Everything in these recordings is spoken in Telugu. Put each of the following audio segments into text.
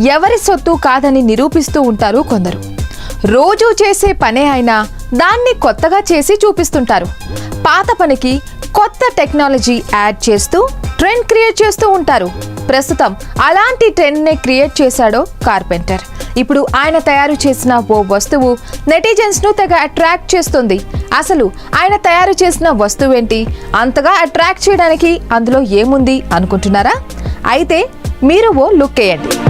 ఎవరి సొత్తు కాదని నిరూపిస్తూ ఉంటారు కొందరు. రోజూ చేసే పనే అయినా దాన్ని కొత్తగా చేసి చూపిస్తుంటారు. పాత పనికి కొత్త టెక్నాలజీ యాడ్ చేస్తూ ట్రెండ్ క్రియేట్ చేస్తూ ఉంటారు. ప్రస్తుతం అలాంటి ట్రెండ్ని క్రియేట్ చేశాడో కార్పెంటర్. ఇప్పుడు ఆయన తయారు చేసిన ఓ వస్తువు నెటిజన్స్ను తెగ అట్రాక్ట్ చేస్తుంది. అసలు ఆయన తయారు చేసిన వస్తువు ఏంటి అంతగా అట్రాక్ట్ చేయడానికి అందులో ఏముంది అనుకుంటున్నారా? అయితే మీరు ఓ లుక్ వేయండి.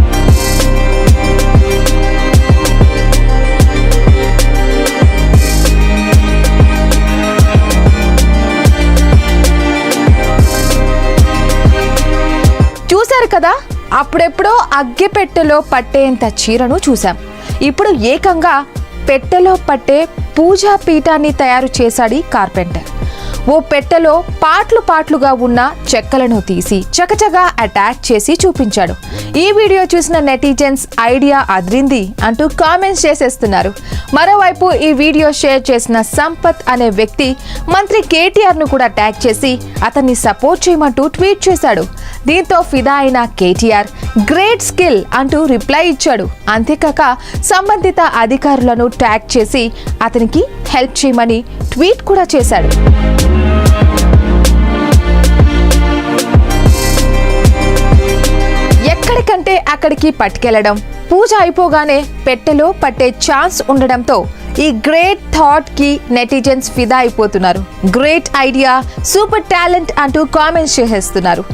కదా? అప్పుడెప్పుడో అగ్గి పెట్టెలో పట్టేంత చీరను చూశాం. ఇప్పుడు ఏకంగా పెట్టెలో పట్టే పూజా పీఠాన్ని తయారు చేశాడు కార్పెంటర్. ఓ పెట్టెలో పాట్లు పాట్లుగా ఉన్న చెక్కలను తీసి చకచగా అటాచ్ చేసి చూపించాడు. ఈ వీడియో చూసిన నెటిజన్స్ ఐడియా అదిరింది అంటూ కామెంట్స్ చేసేస్తున్నారు. మరోవైపు ఈ వీడియో షేర్ చేసిన సంపత్ అనే వ్యక్తి మంత్రి కేటీఆర్ను కూడా ట్యాగ్ చేసి అతన్ని సపోర్ట్ చేయమంటూ ట్వీట్ చేశాడు. దీంతో ఫిదా అయిన కేటీఆర్ గ్రేట్ స్కిల్ అంటూ రిప్లై ఇచ్చాడు. అంతేకాక సంబంధిత అధికారులను ట్యాగ్ చేసి అతనికి హెల్ప్ చేయమని ట్వీట్ కూడా చేశాడు. ఎక్కడికంటే అక్కడికి పట్టుకెళ్ళడం. పూజ అయిపోగానే పెట్టెలో పట్టే ఛాన్స్ ఉండడంతో ఈ గ్రేట్ థాట్కి నెటిజన్స్ ఫిదా అయిపోతున్నారు. గ్రేట్ ఐడియా సూపర్ టాలెంట్ అంటూ కామెంట్స్ చేసేస్తున్నారు.